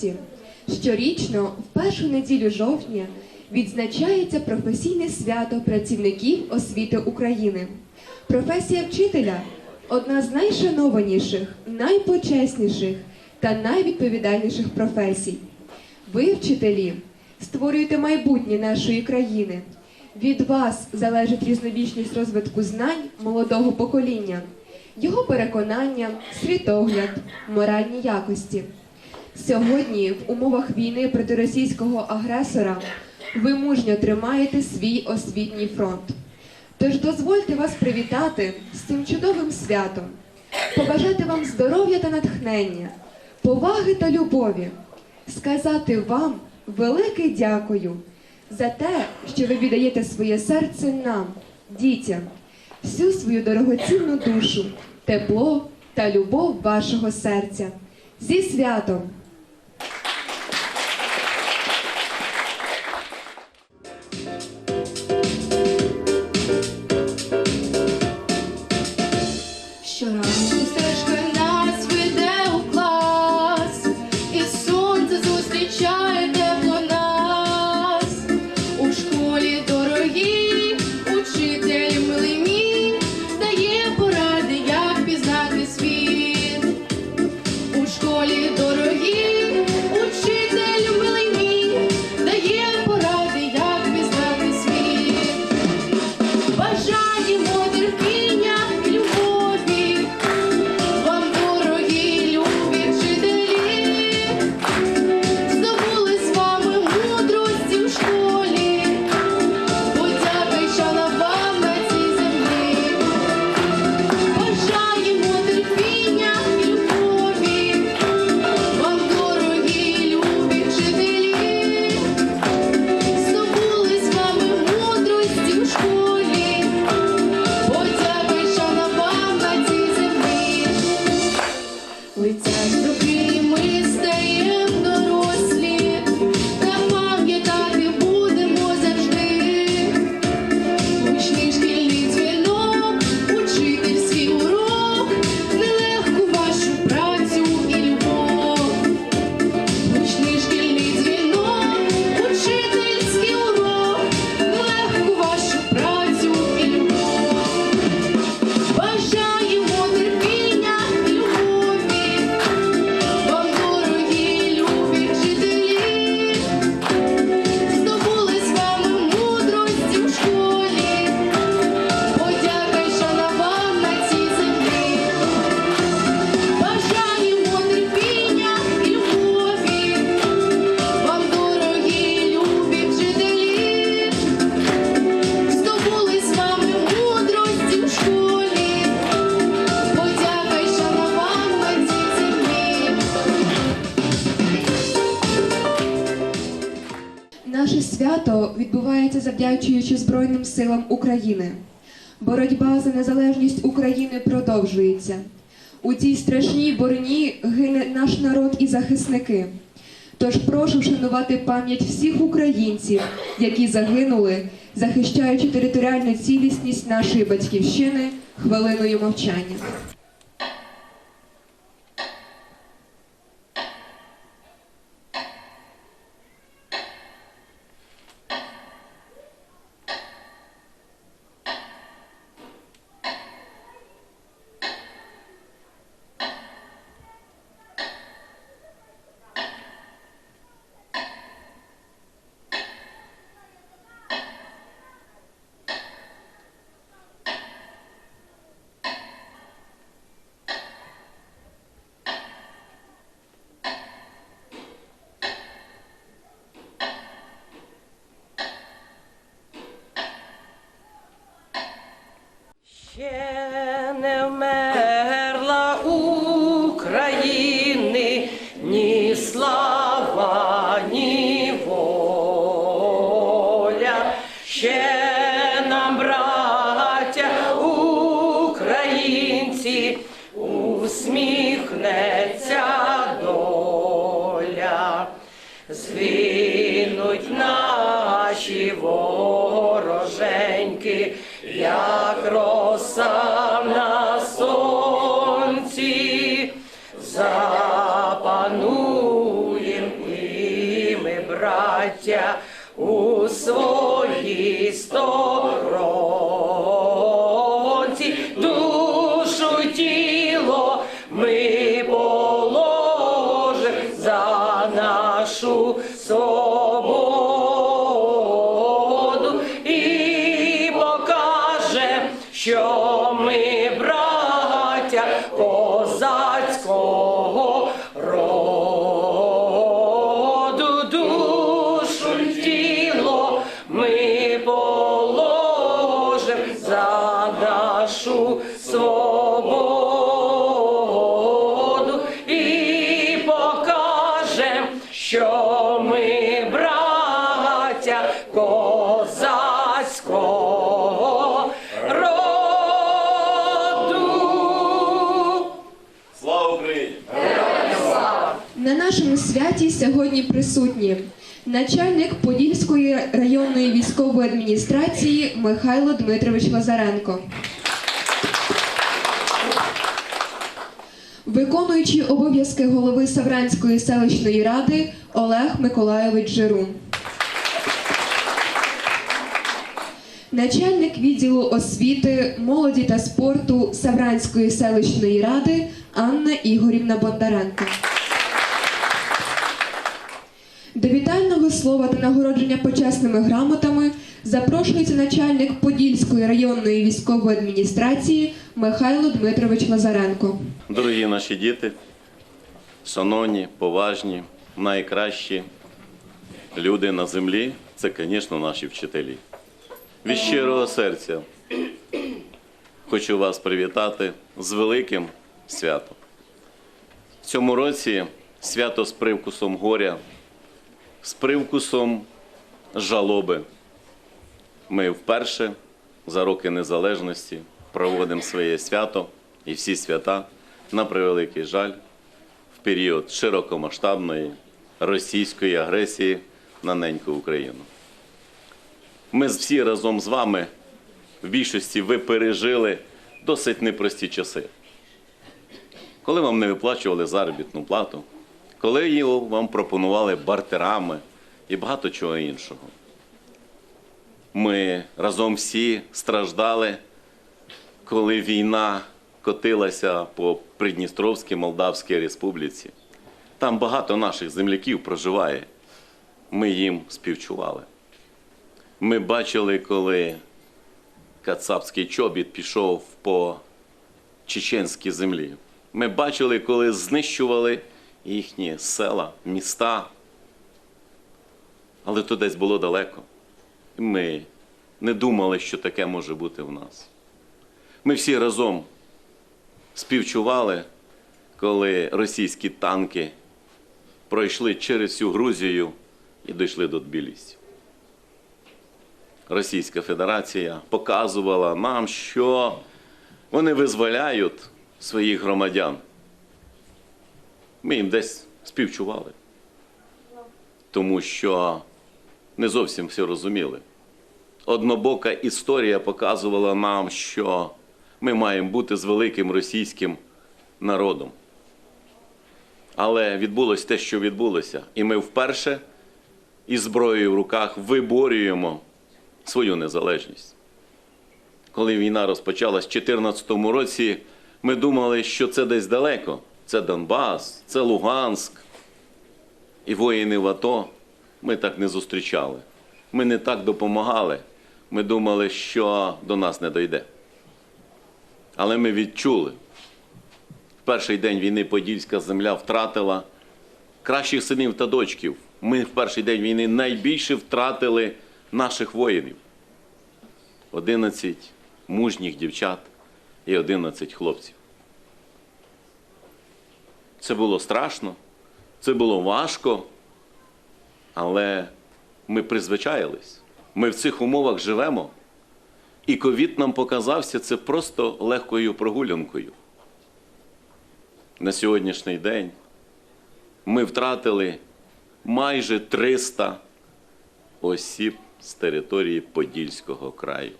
шановні педагоги і гості, щорічно в першу неділю жовтня відзначається професійне свято працівників освіти України. Професія вчителя одна з найшанованіших, найпочесніших та найвідповідальніших професій. Ви, вчителі, створюєте майбутнє нашої країни. Від вас залежить різнобічність розвитку знань молодого покоління, його переконання, світогляд, моральні якості. Сьогодні, в умовах війни проти російського агресора, ви мужньо тримаєте свій освітній фронт. Тож дозвольте вас привітати з цим чудовим святом, побажати вам здоров'я та натхнення, поваги та любові, сказати вам велике дякую за те, що ви віддаєте своє серце нам, дітям, всю свою дорогоцінну душу, тепло та любов вашого серця. Зі святом! Школі дорогі, Наше свято відбувається завдячуючи Збройним силам України. Боротьба за незалежність України продовжується. У цій страшній боротьбі гине наш народ і захисники. Тож прошу вшанувати пам'ять всіх українців, які загинули, захищаючи територіальну цілісність нашої батьківщини хвилиною мовчання. У своїй сторонці, Україні! На нашому святі сьогодні присутні начальник Подільської районної військової адміністрації Михайло Дмитрович Лазаренко. Виконуючий обов'язки голови Савранської селищної ради Олег Миколайович Жирун. Начальник відділу освіти, молоді та спорту Савранської селищної ради Анна Ігорівна Бондаренко. До вітального слова та нагородження почесними грамотами запрошується начальник Подільської районної військової адміністрації Михайло Дмитрович Лазаренко. Дорогі наші діти, шановні, поважні, найкращі люди на землі це, звісно, наші вчителі. Від щирого серця хочу вас привітати з великим святом. В цьому році свято з привкусом горя, з привкусом жалоби. Ми вперше за роки незалежності проводимо своє свято і всі свята на превеликий жаль в період широкомасштабної російської агресії на неньку Україну. Ми всі разом з вами в більшості ви пережили досить непрості часи. Коли вам не виплачували заробітну плату, коли її вам пропонували бартерами і багато чого іншого. Ми разом всі страждали, коли війна котилася по Придністровській Молдавській Республіці. Там багато наших земляків проживає. Ми їм співчували. Ми бачили, коли кацапський чобіт пішов по чеченській землі. Ми бачили, коли знищували їхні села, міста. Але то десь було далеко. І ми не думали, що таке може бути в нас. Ми всі разом співчували, коли російські танки пройшли через всю Грузію і дійшли до Тбілісі. Російська Федерація показувала нам, що вони визволяють своїх громадян. Ми їм десь співчували, тому що не зовсім все розуміли. Однобока історія показувала нам, що ми маємо бути з великим російським народом. Але відбулося те, що відбулося, і ми вперше із зброєю в руках виборюємо свою незалежність. Коли війна розпочалась в 2014 році, ми думали, що це десь далеко. Це Донбас, це Луганськ. І воїни в АТО ми так не зустрічали. Ми не так допомагали. Ми думали, що до нас не дойде. Але ми відчули. В перший день війни Подільська земля втратила кращих синів та дочків. Ми в перший день війни найбільше втратили наших воїнів. 11 мужніх дівчат і 11 хлопців. Це було страшно, це було важко, але ми призвичаїлись. Ми в цих умовах живемо. І ковід нам показався це просто легкою прогулянкою. На сьогоднішній день ми втратили майже 300 осіб з території Подільського краю.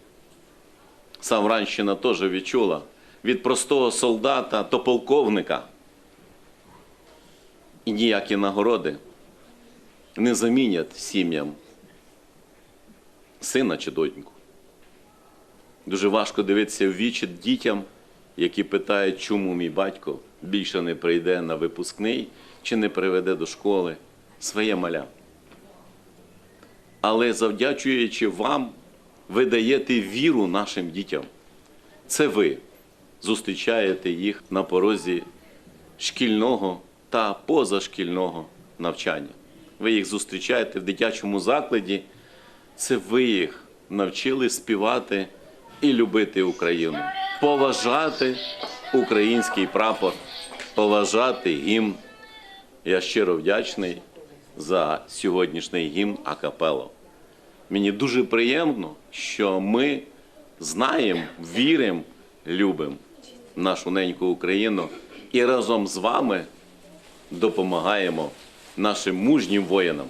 Савранщина теж відчула від простого солдата до полковника. І ніякі нагороди не замінять сім'ям сина чи доньку. Дуже важко дивитися в вічі дітям, які питають, чому мій батько більше не прийде на випускний чи не приведе до школи своє маля. Але завдячуючи вам, ви даєте віру нашим дітям. Це ви зустрічаєте їх на порозі шкільного та позашкільного навчання. Ви їх зустрічаєте в дитячому закладі. Це ви їх навчили співати і любити Україну, поважати український прапор, поважати гімн. Я щиро вдячний за сьогоднішній гімн Акапело. Мені дуже приємно, що ми знаємо, віримо, любимо нашу неньку Україну і разом з вами допомагаємо нашим мужнім воїнам.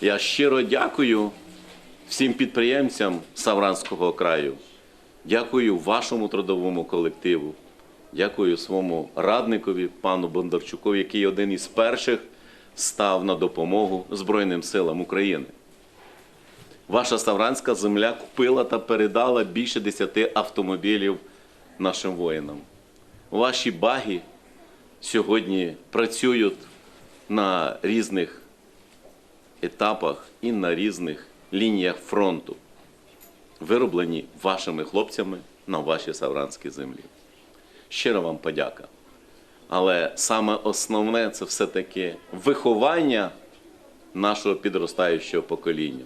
Я щиро дякую всім підприємцям Савранського краю. Дякую вашому трудовому колективу. Дякую своєму радникові, пану Бондарчукові, який один із перших став на допомогу Збройним силам України. Ваша Ставранська земля купила та передала більше 10 автомобілів нашим воїнам. Ваші баги сьогодні працюють на різних етапах і на різних лініях фронту, вироблені вашими хлопцями на вашій Савранській землі. Щиро вам подяка. Але саме основне це все-таки виховання нашого підростаючого покоління.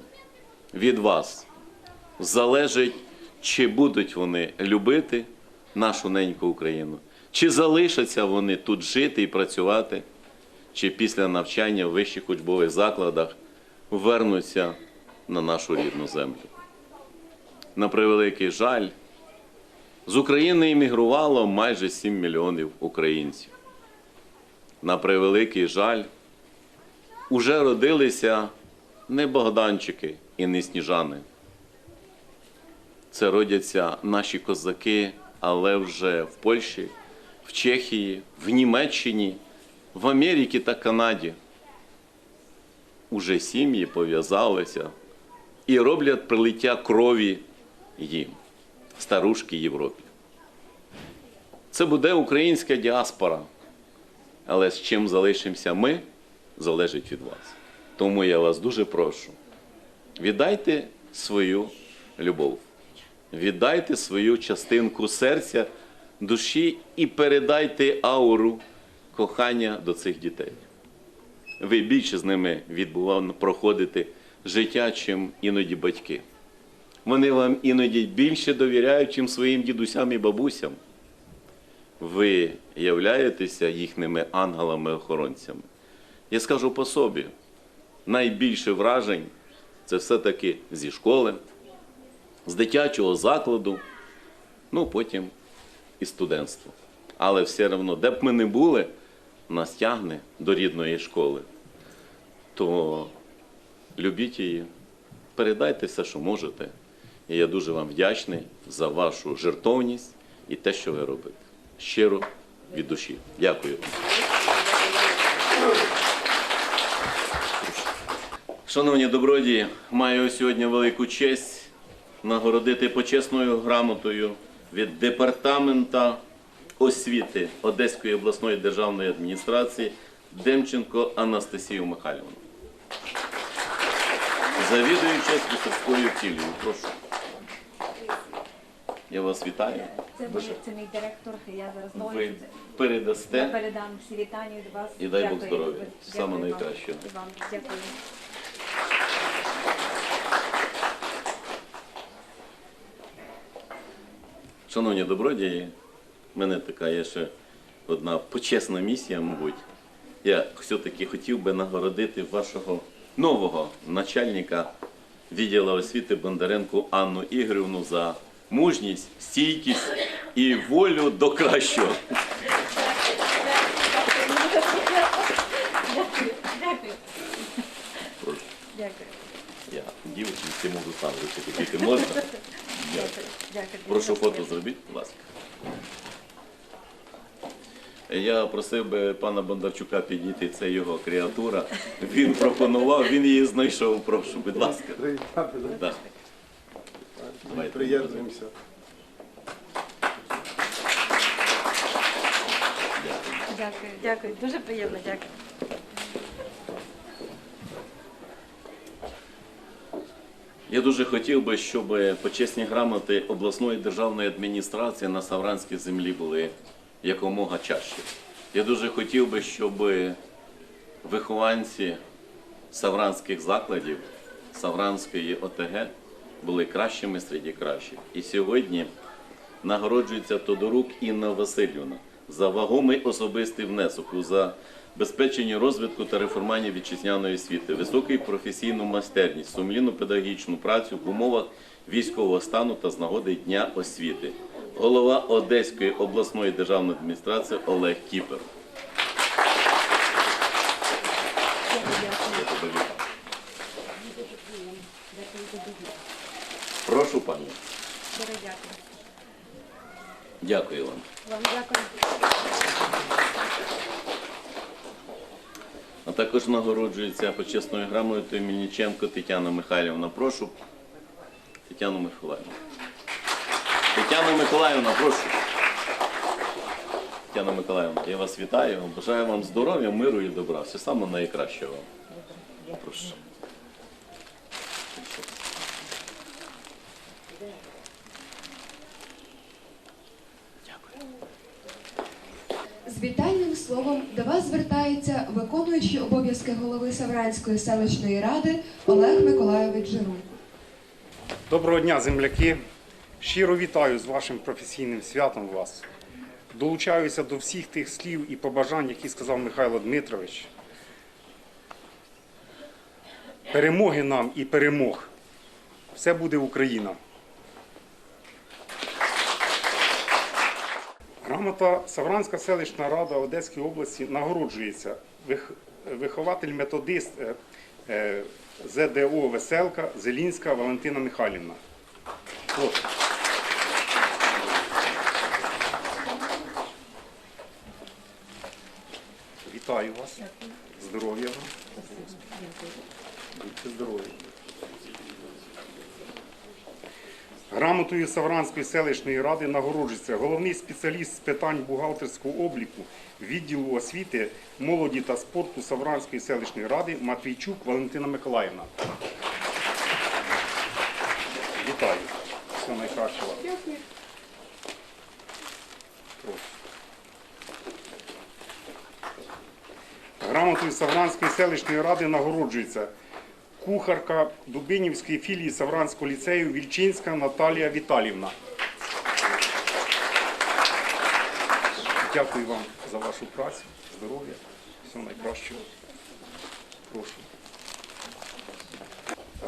Від вас залежить, чи будуть вони любити нашу неньку Україну, чи залишаться вони тут жити і працювати, чи після навчання в вищих учбових закладах вернуться на нашу рідну землю. На превеликий жаль, з України іммігрувало майже 7 мільйонів українців. На превеликий жаль, уже родилися не Богданчики і не Сніжани. Це родяться наші козаки, але вже в Польщі, в Чехії, в Німеччині, в Америці та Канаді. Уже сім'ї пов'язалися і роблять прилиття крові їм, старушки Європі. Це буде українська діаспора. Але з чим залишимося ми, залежить від вас. Тому я вас дуже прошу. Віддайте свою любов, віддайте свою частинку серця, душі і передайте ауру кохання до цих дітей. Ви більше з ними відбували, проходите життя, чим іноді батьки. Вони вам іноді більше довіряють, чим своїм дідусям і бабусям. Ви являєтеся їхніми ангелами-охоронцями. Я скажу по собі, найбільше вражень це все-таки зі школи, з дитячого закладу, ну потім і студентство. Але все одно, де б ми не були, нас тягне до рідної школи. То любіть її, передайте все, що можете. І я дуже вам вдячний за вашу жертовність і те, що ви робите. Щиро від душі. Дякую. Шановні добродії, маю сьогодні велику честь нагородити почесною грамотою від департамента освіти Одеської обласної державної адміністрації Демченко Анастасію Михайлівну. Завідуюча списовською філією. Прошу. Я вас вітаю. Це, буде, це мій директор, я зараз Ви говорю. Я передасте. передам всі вітання від вас. І дай Бог здоров'я. Саме. Вам. Дякую. Шановні добродії, в мене така є ще одна почесна місія, мабуть. Я все-таки хотів би нагородити вашого нового начальника відділу освіти Бондаренку Анну Ігорівну за мужність, стійкість і волю до кращого. Дякую. Я дівчинці можу сам тільки можна. Дякую. Дякую. Прошу фото зробіть, будь ласка. Я просив би пана Бондарчука підійти, це його креатура. Він пропонував, він її знайшов. Прошу, будь ласка. Да. Приєднуємося. Дякую, дякую. Дуже приємно, дякую. Я дуже хотів би, щоб почесні грамоти обласної державної адміністрації на Савранській землі були якомога чаще. Я дуже хотів би, щоб вихованці савранських закладів, Савранської ОТГ були кращими серед кращих. І сьогодні нагороджується Тодорук Інна Васильівна за вагомий особистий внесок у забезпеченні розвитку та реформування вітчизняної освіти, високу професійну майстерність, сумлінну педагогічну працю в умовах військового стану та з нагоди Дня освіти. Голова Одеської обласної державної адміністрації Олег Кіпер. Прошу пані. Дякую. Дякую вам. Вам дякую. Також нагороджується почесною грамотою Мільниченко Тетяна Михайлівна. Прошу. Тетяну Миколаївну. Тетяна Миколаївна, прошу. Тетяна Миколаївна, я вас вітаю. Бажаю вам здоров'я, миру і добра. Все саме найкраще вам. Прошу. Вітальним словом до вас звертається виконуючий обов'язки голови Савранської селищної ради Олег Миколайович Жирун. Доброго дня, земляки. Щиро вітаю з вашим професійним святом вас. Долучаюся до всіх тих слів і побажань, які сказав Михайло Дмитрович. Перемоги нам і перемог. Все буде Україна. Грамота Савранська селищна рада Одеської області нагороджується вихователь-методист е, е, ЗДО Веселка Зелінська Валентина Михайлівна. Прошу. Вітаю вас. Здоров'я вам. Будьте здорові. Грамотою Савранської селищної ради нагороджується головний спеціаліст з питань бухгалтерського обліку відділу освіти, молоді та спорту Савранської селищної ради Матвійчук Валентина Миколаївна. Вітаю. Все найкраще вам. Грамотою Савранської селищної ради нагороджується кухарка Дубинівської філії Савранського ліцею Вільчинська Наталія Віталівна. Дякую вам за вашу працю, здоров'я, всього найкращого. Прошу.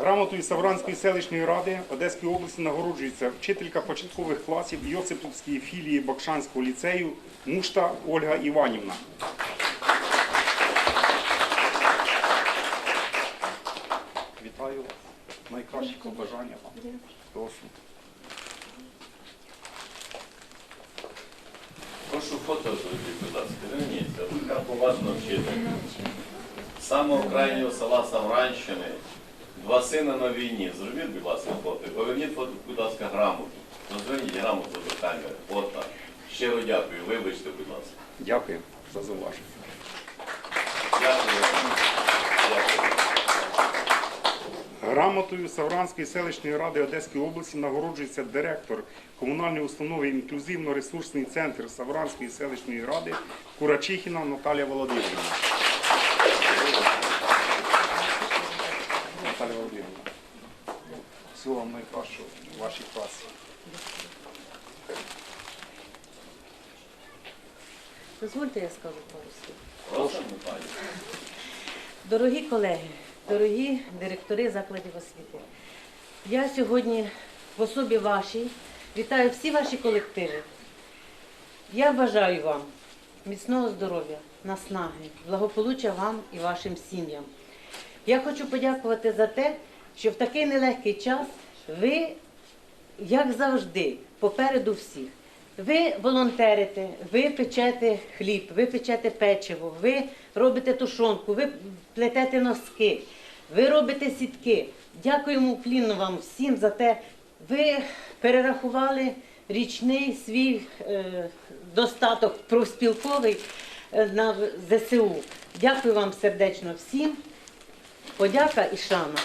Грамотою Савранської селищної ради Одеської області нагороджується вчителька початкових класів Йосиповської філії Бакшанського ліцею Мушта Ольга Іванівна. Найкращі побажання вам. Прошу. Прошу фото зробити, будь ласка. Верніться, така поважна вчитель. З самого крайнього села Савранщини. Два сина на війні. Зробіть, будь ласка, фото. Поверніть фото, будь ласка, грамоту. Розверніть грамоту до камери. Фото. Щиро дякую. Вибачте, будь ласка. Дякую за зауваження. Дякую. Дякую. Грамотою Савранської селищної ради Одеської області нагороджується директор комунальної установи інклюзивно-ресурсний центр Савранської селищної ради Курачихіна Наталія Володимирівна. Наталія Володимирівна. Всього вам найкращого в вашій праці. Дозвольте, я скажу пару слів. Прошу, Наталія. Дорогі колеги, дорогі директори закладів освіти, я сьогодні в особі вашій вітаю всі ваші колективи. Я бажаю вам міцного здоров'я, наснаги, благополуччя вам і вашим сім'ям. Я хочу подякувати за те, що в такий нелегкий час ви, як завжди, попереду всіх. Ви волонтерите, ви печете хліб, ви печете печиво, ви робите тушонку, ви плетете носки, ви робите сітки. Дякуємо уклінно вам всім за те. Ви перерахували річний свій е, достаток профспілковий е, на ЗСУ. Дякую вам сердечно всім. Подяка і шана.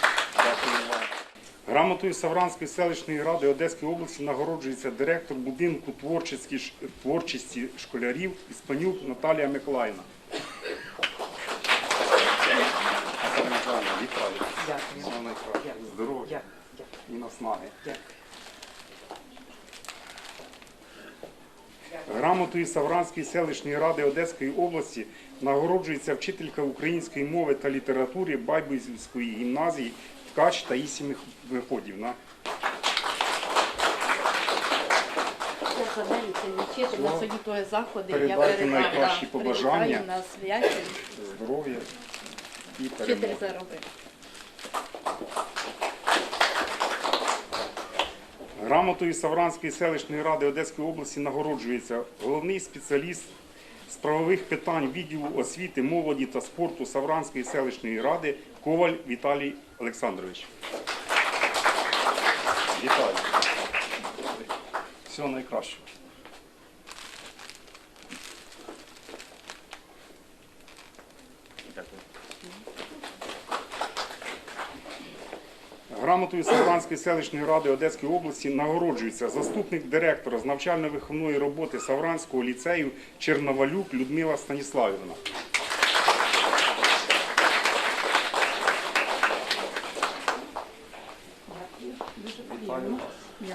Грамотою Савранської селищної ради Одеської області нагороджується директор будинку творчості школярів Іспанюк Наталія Миколаївна. Наталія Миколаївна, Вітаю. Дякую. Здоров'я і наснаги. Грамотою Савранської селищної ради Одеської області нагороджується вчителька української мови та літератури Байбузівської гімназії Ткач Таїсі Мих- Виходівна. на сьогодні заходи. Передайте найкращі побажання. Здоров'я і Вчитель перемоги. заробив. Грамотою Савранської селищної ради Одеської області нагороджується головний спеціаліст з правових питань відділу освіти, молоді та спорту Савранської селищної ради Коваль Віталій Олександрович. Вітаю. Всього найкращого. Грамотою Савранської селищної ради Одеської області нагороджується заступник директора з навчально-виховної роботи Савранського ліцею Черновалюк Людмила Станіславівна.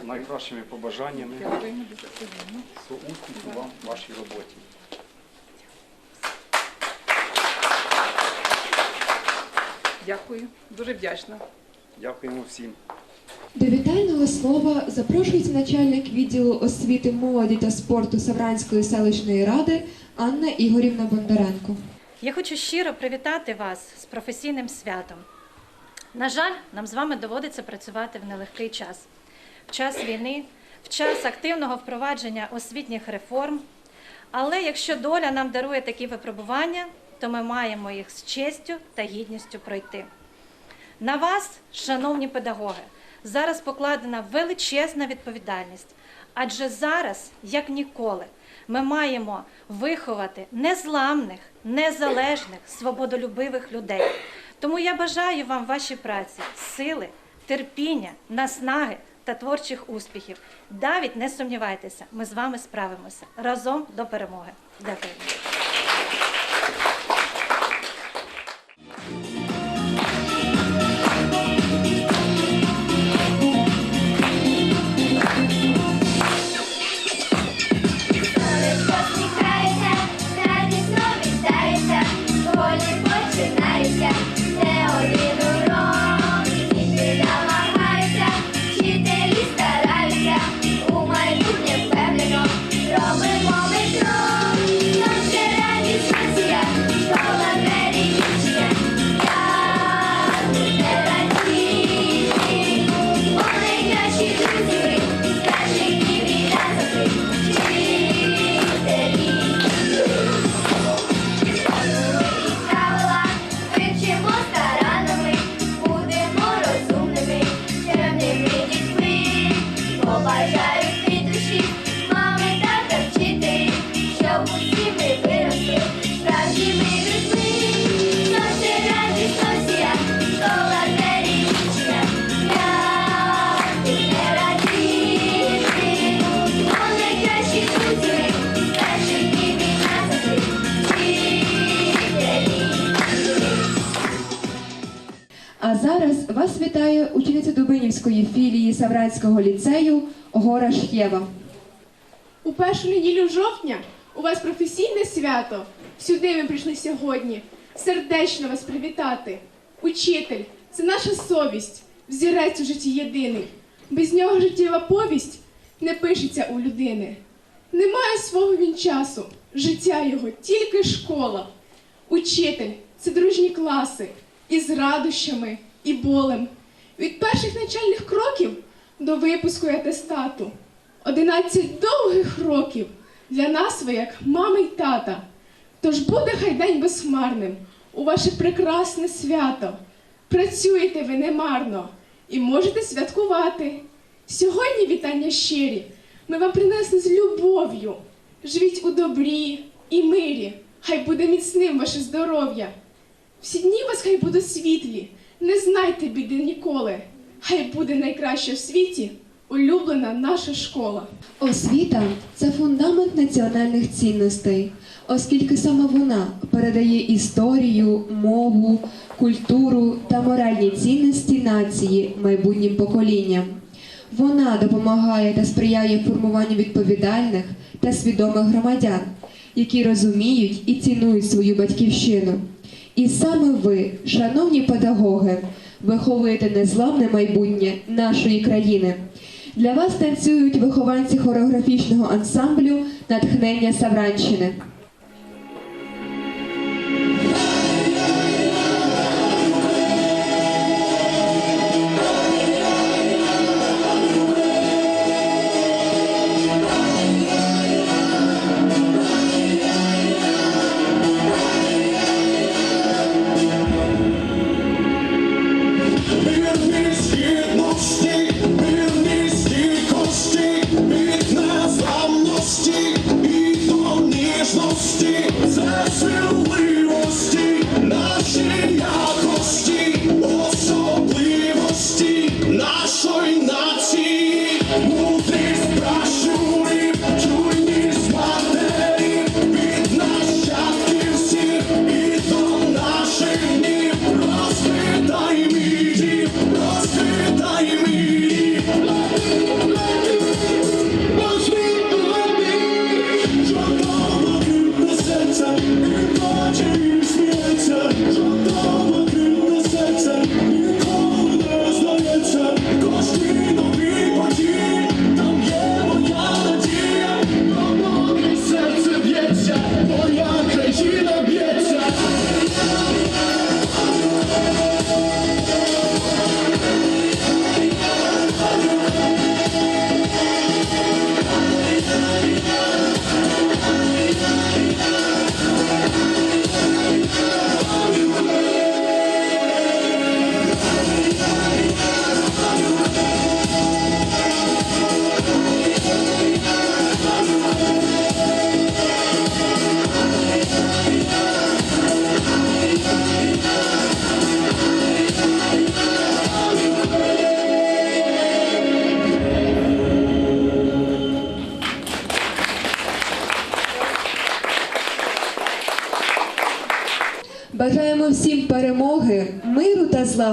Найкращими побажаннями. Успіху вам в вашій роботі. Дякую, дуже вдячна. Дякуємо всім. До вітального слова запрошується начальник відділу освіти, молоді та спорту Савранської селищної ради Анна Ігорівна Бондаренко. Я хочу щиро привітати вас з професійним святом. На жаль, нам з вами доводиться працювати в нелегкий час. В час війни, в час активного впровадження освітніх реформ. Але якщо доля нам дарує такі випробування, то ми маємо їх з честю та гідністю пройти. На вас, шановні педагоги, зараз покладена величезна відповідальність, адже зараз, як ніколи, ми маємо виховати незламних, незалежних, свободолюбивих людей. Тому я бажаю вам вашій праці сили, терпіння, наснаги та творчих успіхів. Навіть не сумнівайтеся, ми з вами справимося разом до перемоги. Дякую. Вітає учениця Дубинівської філії Савранського ліцею Гора Шхєва. У першу неділю жовтня у вас професійне свято. Сюди ми прийшли сьогодні. Сердечно вас привітати. Учитель це наша совість, взірець у житті єдиний. Без нього життєва повість не пишеться у людини. Немає свого він часу, життя його тільки школа. Учитель це дружні класи із радощами і болем. Від перших начальних кроків до випуску і атестату. 11 довгих років для нас ви як мама й тата. Тож буде хай день безхмарним у ваше прекрасне свято. Працюєте ви немарно і можете святкувати. Сьогодні вітання щирі ми вам принесли з любов'ю. Живіть у добрі і мирі, хай буде міцним ваше здоров'я. Всі дні вас хай будуть світлі, не знайте біди ніколи. Хай буде найкраща в світі улюблена наша школа. Освіта це фундамент національних цінностей, оскільки саме вона передає історію, мову, культуру та моральні цінності нації майбутнім поколінням. Вона допомагає та сприяє формуванню відповідальних та свідомих громадян, які розуміють і цінують свою батьківщину. І саме ви, шановні педагоги, виховуєте незламне майбутнє нашої країни. Для вас танцюють вихованці хореографічного ансамблю Натхнення Савранщини. Нашої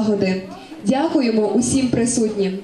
злагоди. Дякуємо усім присутнім.